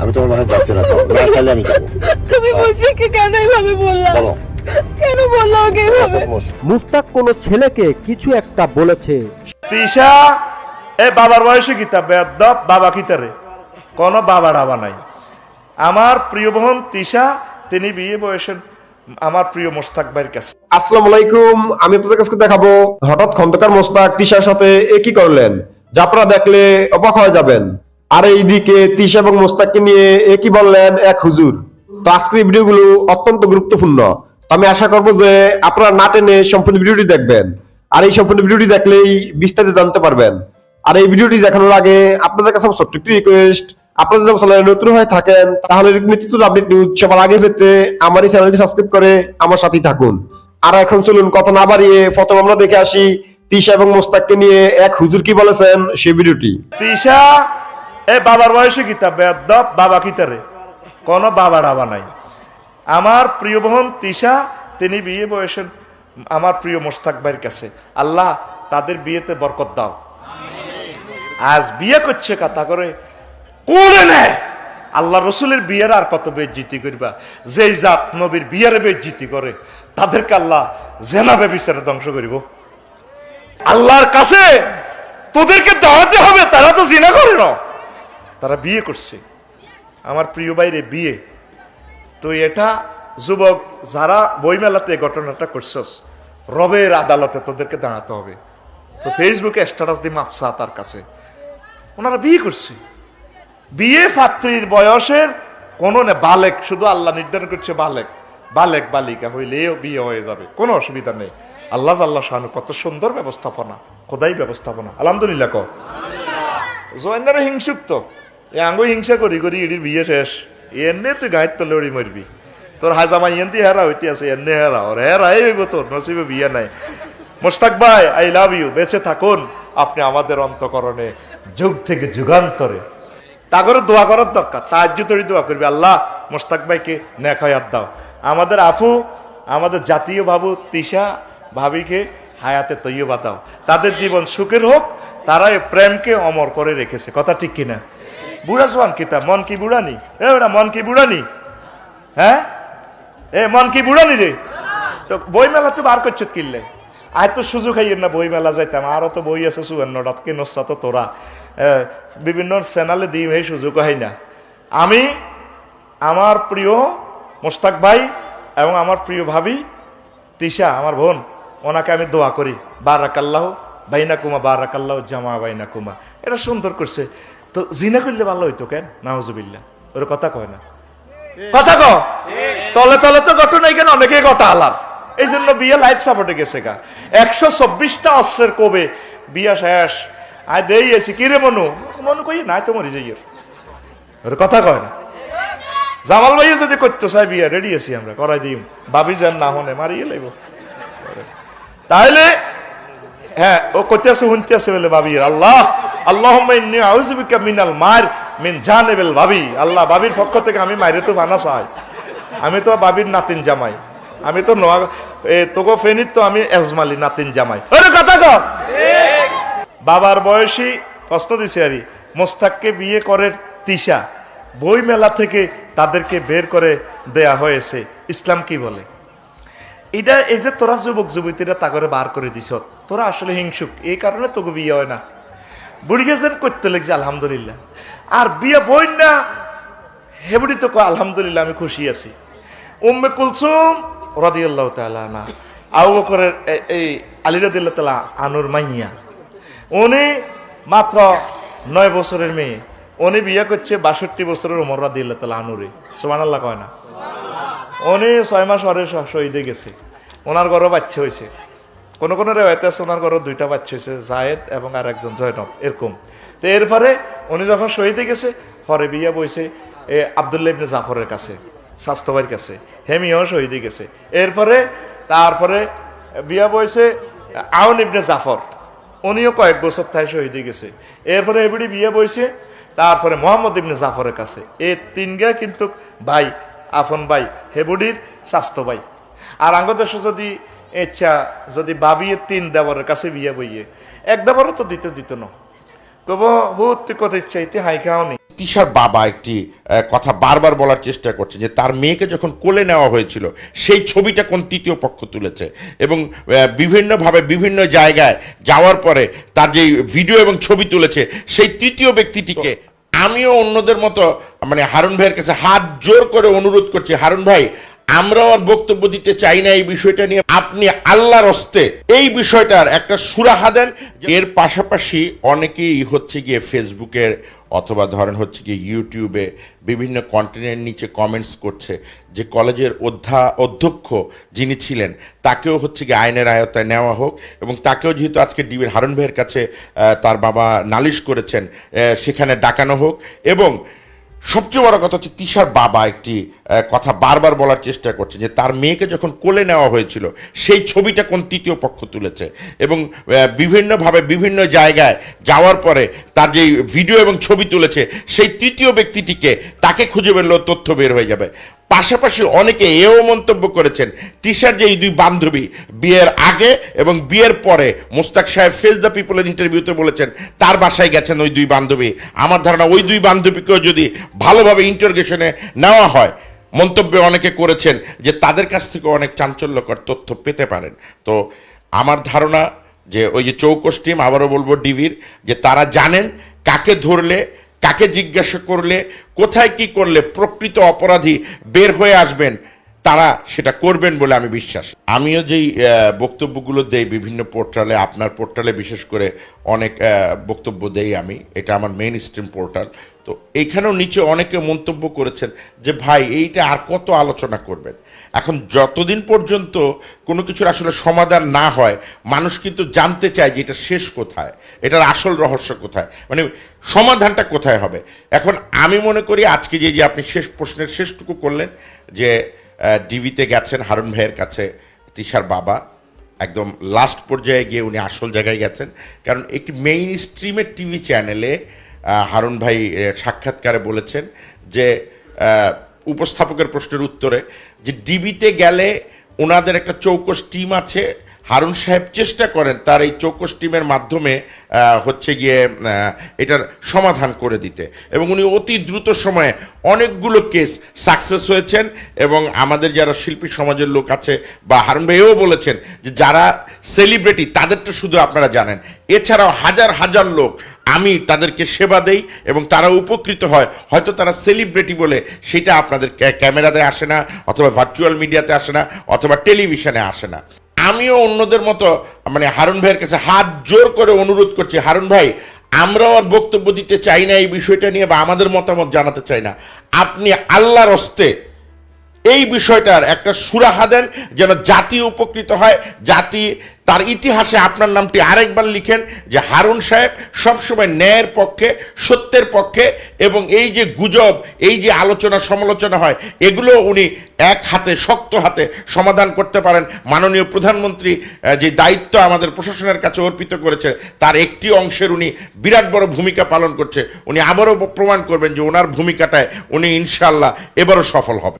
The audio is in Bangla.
আমি তোমার বাসায় যাচ্ছি না না খাইলে আমি যাব। তুমি মুশফিককে কেন? এইভাবে বললা বলো। কেন বললা ওকে মুস্তাক কোনো ছেলেকে কিছু একটা বলেছে। তিশা এ বাবার বয়সে কিতাব বেদব বাবা কিতারে কোন বাবা ডাবা নাই। আমার প্রিয় বোন তিশা তিনি বিয়ে বয়সের আমার প্রিয় মোস্তাক ভাইয়ের কাছে। আসসালামু আলাইকুম আমি আপনাদের কাছে দেখাবো। হঠাৎ খন্দকার মোস্তাক তিশার সাথে এ কি করলেন? যা আপনারা দেখলে অবাক হয়ে যাবেন। আর এইদিকে তিশা এবং মোস্তাককে নিয়ে এ কি বললেন এক হুজুর। তো আজকের ভিডিওগুলো অত্যন্ত গুরুত্বপূর্ণ। তো আমি আশা করব যে আপনারা না টেনে সম্পূর্ণ ভিডিওটি দেখবেন। আর এই সম্পূর্ণ ভিডিওটি দেখলেই বিস্তারিত জানতে পারবেন। আর এই ভিডিওটি দেখানোর আগে আপনাদের কাছে আমার ছোট্ট রিকোয়েস্ট আপনারা যদি চ্যানেলে নতুন হয়ে থাকেন, তাহলে এরকম নিত্য আপডেট নিউজ সবার আগে পেতে আমার এই চ্যানেলটি সাবস্ক্রাইব করে আমার সাথেই থাকুন। আর এখন চলুন কথা না বাড়িয়ে প্রথম আমরা দেখে আসি তিশা এবং মোস্তাককে নিয়ে এক হুজুর কি বলেছেন সেই ভিডিওটি। তিশা এ বাবার বয়সে কিতাব বেদব বাবা কিতারে কোন বাবা ডাবা নাই। আমার প্রিয় বোন তিশা, তিনি বিয়ে বয়সেন আমার প্রিয় মোস্তাক ভাইয়ের কাছে। আল্লাহ তাদের বিয়েতে বরকত দাও। আজ বিয়ে করছে কথা করে কোলে নেয় আল্লাহ রসুলের বিয়ের আর কত বেজ্জিতি করবা? যেই জাত নবীর বিয়ের বেজ্জিতি করে, তাদেরকে আল্লাহ জেনাবে বিচারে ধ্বংস করিব। আল্লাহর কাছে তোদেরকে দাঁড়াতে হবে, তারা তো জিনা করে না। তারা বিয়ে করছে। আমার প্রিয় বাইরে বিয়ে। তো এটা যুবক যারা বইমেলাতে ঘটনাটা করছস, রবের আদালতে তোদেরকে দাঁড়াতে হবে। তো ফেসবুকে স্ট্যাটাস দিয়ে মাপসা তার কাছে। ওনারা বিয়ে করছে। বিয়ে পাত্রীর বয়সের কোনো না, বালেক, শুধু আল্লাহ নির্ধারণ করছে বালেক। বালেক, বালিকা হইলেও বিয়ে হয়ে যাবে, কোনো অসুবিধা নেই। আল্লাহ আল্লাহ শাহানু কত সুন্দর ব্যবস্থাপনা, খোদাই ব্যবস্থাপনা। আলহামদুলিল্লাহ ক জয়েন্দারে হিংসুক তো আঙ্গো হিংসা করি করি এটির বিয়ে শেষ এনে তুই গায়ের তলে ওড়ি মরবি তোর হাজামা ইয়েন্তি হেরা হইতে আছে এনে হেরা ওর হেরা এই হইব তোর নসিবে বিয়ে নাই মোস্তাক ভাই আই লাভ ইউ বেঁচে থাকুন আপনি আমাদের অন্তকরণে যুগ থেকে যুগান্তরে তা করে দোয়া করার দরকার তার তৈরি দোয়া করবি আল্লাহ মোস্তাক ভাইকে নেখায়াত দাও আমাদের আফু আমাদের জাতীয় বাবু তিশা ভাবিকে হায়াতে তৈয়বা দাও তাদের জীবন সুখের হোক তারা প্রেমকে অমর করে রেখেছে কথা ঠিক কিনা বুড়া সোয়ান কিতা? মন কি বুড়ানি এ ওরা মন কি বুড়ানি হ্যাঁ? এ, মন কি বুড়ানি রে? তো বই মেলা তো বার করছত কিনলে? আয় তো সুযোগ খাইয়ের না বই মেলা যাইতাম। আরও তো বই আছে সুয়ান্নটাত কে নসা তো তোরা? বিভিন্ন চ্যানেলে দিই এই সুযোগ হয় না। আমি, আমার প্রিয় মোস্তাক ভাই এবং আমার প্রিয় ভাবি তিশা, আমার বোন, ওনাকে আমি দোয়া করি। বার বারাকাল্লাহ বাইনা কুমা বারাকাল্লাহ জামা বাইনা কুমা এটা সুন্দর করছে। তো জিনা করলে ভালো হইতো কেন? নাহজুবিল্লা ওর কথা কয় না। কথা ক তলে তলে তো ঘটনা কেন? অনেকে কথা আলার এই জন্য বিয়ে লাইফ সাপোর্টে গেছে গা। একশো চব্বিশটা অস্ত্রের কবে বিয়া শেষ। আয় দেই আছি কিরে মনু? মনু কই নাই তো মরি যাই ওর কথা কয় না। জামাল ভাইও যদি করতে চাই বিয়া রেডি আছি আমরা করাই দিম। ভাবি যান না হনে মারিয়ে লাইব। তাহলে হ্যাঁ ও করতে আছে শুনতে আছে বলে, ভাবি, আল্লাহ আল্লাহ মিন ভাবি। আল্লাহ পক্ষ থেকে আমি আমি তো ভাবির নাতিন জামাই। আমি তো তো আমি এজমালি নাতিন জামাই। কথা বাবার বয়সী প্রশ্ন দিছে আরি মোস্তাককে বিয়ে করে তিশা। বই মেলা থেকে তাদেরকে বের করে দেয়া হয়েছে। ইসলাম কি বলে? এটা এই যে তোরা যুবক যুবতীরা তা করে বার করে দিছ, তোরা আসলে হিংসুক, এই কারণে তোকে বিয়ে হয় না। বুড়ি গেছেন করতে লেগেছে, আলহামদুলিল্লাহ। আর বিয়ে বই না, হেবুড়ি তো আলহামদুলিল্লাহ, আমি খুশি আছি। উম্মে কুলসুম রদিয়াল্লাহ তালা না আউ বকরের এই আলী রদিল্লাহ তালা আনুর মাইয়া, উনি মাত্র নয় বছরের মেয়ে, উনি বিয়ে করছে বাষট্টি বছরের উমর রাদিল্লাহ তালা আনুরে সোমান আল্লাহ কয় না? উনি ছয় মাস পরে শহীদে গেছে। ওনার ঘরও বাচ্চা হয়েছে। কোনো কোনো রেওয়ায়তে আছে, ওনার ঘরও দুইটা বাচ্চা হয়েছে, জায়েদ এবং আর একজন জয়নব, এরকম। তো এরপরে উনি যখন শহীদে গেছে পরে বিয়ে বইছে এ আবদুল্লাহ ইবনে জাফরের কাছে, স্বাস্থ্যবাইয়ের কাছে। হেমিও শহীদে গেছে। এরপরে তারপরে বিয়া বইছে আউন ইবনে জাফর। উনিও কয়েক বছর তাই শহীদে গেছে। এরপরে এবিডি বিয়ে বইছে, তারপরে মোহাম্মদ ইবনে জাফরের কাছে। এই তিনগা কিন্তু ভাই আফন ভাই হেবুডির স্বাস্থ্য ভাই। আর আঙ্গ দেশে যদি ইচ্ছা যদি বাবিয়ে তিন দেবরের কাছে বিয়ে বইয়ে এক দেবরও তো দিতে দিত না। কব তুই কোথায় চাইতে হাই খাওনি তিশার বাবা একটি কথা বারবার বলার চেষ্টা করছে যে তার মেয়েকে যখন কোলে নেওয়া হয়েছিল সেই ছবিটা কোন তৃতীয় পক্ষ তুলেছে? এবং বিভিন্নভাবে বিভিন্ন জায়গায় যাওয়ার পরে তার যে ভিডিও এবং ছবি তুলেছে সেই তৃতীয় ব্যক্তিটিকে আমিও অন্যদের মতো মানে হারুন ভাইয়ের কাছে হাত জোর করে অনুরোধ করছি, হারুন ভাই, আমরাও আর বক্তব্য দিতে চাই না এই বিষয়টা নিয়ে। আপনি আল্লাহর হস্তে এই বিষয়টার একটা সুরাহা দেন। এর পাশাপাশি অনেকেই হচ্ছে গিয়ে ফেসবুকের অথবা ধরেন হচ্ছে গিয়ে ইউটিউবে বিভিন্ন কন্টেন্টের নিচে কমেন্টস করছে যে কলেজের অধ্যা, অধ্যক্ষ যিনি ছিলেন, তাকেও হচ্ছে গিয়ে আইনের আয়তায় নেওয়া হোক এবং তাকেও যেহেতু আজকে ডিবির হারুন ভাইয়ের কাছে তার বাবা নালিশ করেছেন সেখানে ডাকানো হোক এবং সবচেয়ে বড় কথা হচ্ছে তিশার বাবা একটি কথা বারবার বলার চেষ্টা করছে যে তার মেয়েকে যখন কোলে নেওয়া হয়েছিল, সেই ছবিটা কোন তৃতীয় পক্ষ তুলেছে? এবং বিভিন্নভাবে বিভিন্ন জায়গায় যাওয়ার পরে তার যে ভিডিও এবং ছবি তুলেছে, সেই তৃতীয় ব্যক্তিটিকে তাকে খুঁজে বেরলেও তথ্য বের হয়ে যাবে। পাশাপাশি অনেকে এও মন্তব্য করেছেন, তিশার যে এই দুই বান্ধবী, বিয়ের আগে এবং বিয়ের পরে মোস্তাক সাহেব ফেস দ্য পিপলের ইন্টারভিউতে বলেছেন, তার বাসায় গেছেন ওই দুই বান্ধবী। আমার ধারণা ওই দুই বান্ধবীকেও যদি ভালোভাবে ইন্টারগেশনে নেওয়া হয় মন্তব্য অনেকে করেছেন যে তাদের কাছ থেকে অনেক চাঞ্চল্যকর তথ্য পেতে পারেন। তো আমার ধারণা যে ওই যে চৌকস টিম, আবারও বলব ডিবির যে তারা জানেন কাকে ধরলে, কাকে জিজ্ঞাসা করলে, কোথায় কি করলে প্রকৃত অপরাধী বের হয়ে আসবেন তারা সেটা করবেন বলে আমি বিশ্বাস। আমিও যেই বক্তব্যগুলো দেই বিভিন্ন পোর্টালে, আপনার পোর্টালে বিশেষ করে অনেক বক্তব্য দেই আমি। এটা আমার মেইন স্ট্রিম পোর্টাল। তো এইখানেও নিচে অনেকে মন্তব্য করেছেন যে, ভাই, এইটা আর কত আলোচনা করবেন? এখন যতদিন পর্যন্ত কোনো কিছুর আসলে সমাধান না হয়, মানুষ কিন্তু জানতে চায় যে, এটা শেষ কোথায়? এটার আসল রহস্য কোথায়? মানে সমাধানটা কোথায় হবে? এখন আমি মনে করি আজকে যে যে আপনি শেষ প্রশ্নের শেষটুকু করলেন যে ডিভিতে গেছেন হারুন ভাইয়ের কাছে, তিশার বাবা। একদম লাস্ট পর্যায়ে গিয়ে উনি আসল জায়গায় গেছেন। কারণ একটি মেইন স্ট্রিমের টিভি চ্যানেলে হারুন ভাই সাক্ষাৎকারে বলেছেন যে উপস্থাপকের প্রশ্নের উত্তরে যে ডিবিতে গেলে ওনাদের একটা চৌকস টিম আছে হারুন সাহেব চেষ্টা করেন তার এই চৌকস টিমের মাধ্যমে হচ্ছে গিয়ে এটার সমাধান করে দিতে। এবং উনি অতি দ্রুত সময়ে অনেকগুলো কেস সাকসেস হয়েছেন এবং আমাদের যারা শিল্পী সমাজের লোক আছে বা হারুন ভাইও বলেছেন যে যারা সেলিব্রিটি, তাদেরটা শুধু আপনারা জানেন। এছাড়াও হাজার হাজার লোক আমি তাদেরকে সেবা দেই এবং তারা উপকৃত হয়। হয়তো তারা সেলিব্রিটি বলে সেটা আপনাদের ক্যামেরাতে আসে না, অথবা ভার্চুয়াল মিডিয়াতে আসে না, অথবা টেলিভিশনে আসে না। আমিও অন্যদের মতো মানে হারুন ভাইয়ের কাছে হাত জোর করে অনুরোধ করছি, হারুন ভাই, আমরাও আর বক্তব্য দিতে চাই না এই বিষয়টা নিয়ে বা আমাদের মতামত জানাতে চাই না। আপনি আল্লাহর হস্তে এই বিষয়টার একটা সুরাহা দেন যেন জাতি উপকৃত হয়। জাতি তার ইতিহাসে আপনার নামটি আরেকবার লিখেন যে হারুন সাহেব সবসময় ন্যায়ের পক্ষে, সত্যের পক্ষে এবং এই যে গুজব, এই যে আলোচনা সমালোচনা হয়, এগুলো উনি এক হাতে, শক্ত হাতে সমাধান করতে পারেন। মাননীয় প্রধানমন্ত্রী যে দায়িত্ব আমাদের প্রশাসনের কাছে অর্পিত করেছে তার একটি অংশের উনি বিরাট বড় ভূমিকা পালন করছে। উনি আবারও প্রমাণ করবেন যে ওনার ভূমিকাটায় উনি ইনশাল্লাহ এবারও সফল হবে